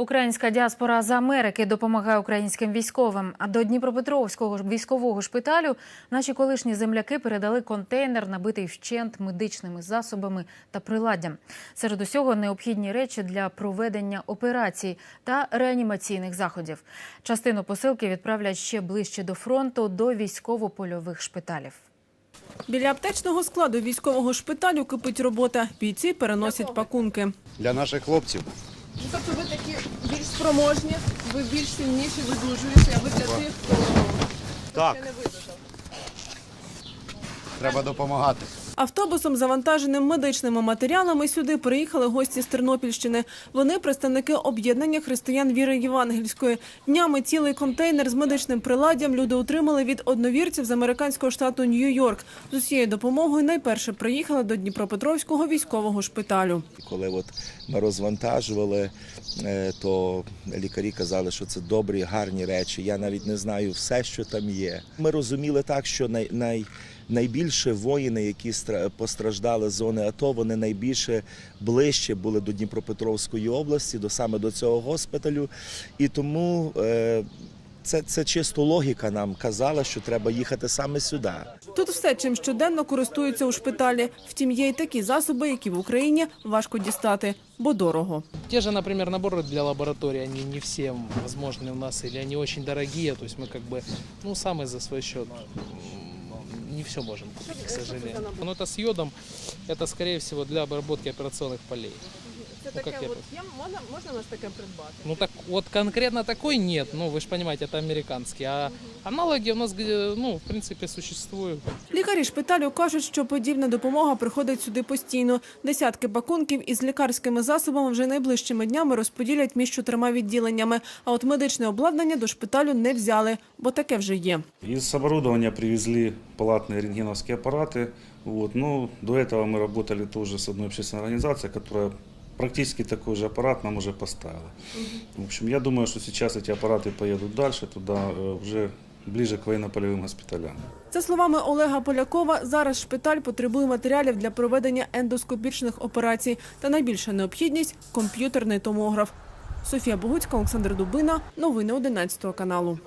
Українська діаспора з Америки допомагає українським військовим. А до Дніпропетровського військового шпиталю наші колишні земляки передали контейнер, набитий вщент медичними засобами та приладдям. Серед усього необхідні речі для проведення операцій та реанімаційних заходів. Частину посилки відправлять ще ближче до фронту до військово-польових шпиталів. Біля аптечного складу військового шпиталю кипить робота. Бійці переносять пакунки. для наших хлопців. Ну, тобто ви такі більш спроможні, ви більш сильніші, видужуєші, а ви для тих, хто Так, ще не видужав. Треба допомагати. Автобусом, завантаженим медичними матеріалами, сюди приїхали гості з Тернопільщини. Вони представники об'єднання християн віри Євангельської. Днями цілий контейнер з медичним приладдям люди отримали від одновірців з американського штату Нью-Йорк. З усією допомогою найперше приїхали до Дніпропетровського військового шпиталю. Коли от ми розвантажували, е, то лікарі казали, що це добрі, гарні речі. Я навіть не знаю все, що там є. Ми розуміли так, що най, най, найбільше воїни, які стра- постраждали з зони АТО, вони найбільше ближче були до Дніпропетровської області, до саме до цього госпіталю. І тому е, це, це чисто логіка нам казала, що треба їхати саме сюди. Тут все, чим щоденно користуються у шпиталі. Втім, є й такі засоби, які в Україні важко дістати, бо дорого. Те же, например, наборы для лаборатории, они не все возможны у нас, или они очень дорогие, то есть мы как бы, ну, сами за свой счет м, не все можем купить, к сожалению. Но это с йодом, это, скорее всего, для обработки операционных полей. Це Ну, таке, як я от, тут? є, можна, можна у нас таке придбати? Ну, так вот конкретно такой нет, ну, вы же понимаете, это американский, а аналоги у нас, где, ну, в принципе, существуют. Лікарі шпиталю кажуть, що подібна допомога приходить сюди постійно. Десятки пакунків із лікарськими засобами вже найближчими днями розподілять між чотирма відділеннями. А от медичне обладнання до шпиталю не взяли, бо таке вже є. Из оборудования привезли палатные рентгеновские аппараты. Вот. Ну, до этого мы работали тоже с одной общественной организацией, которая практически такой же аппарат нам уже поставила. В общем, я думаю, что сейчас эти аппараты поедут дальше, туда э, уже ближе к военно-полевым госпиталям. За словами Олега Полякова, зараз шпиталь потребує матеріалів для проведення ендоскопічних операцій та найбільша необхідність комп'ютерний томограф. Софія Богуцька, Олександр Дубина. Новини 11 каналу.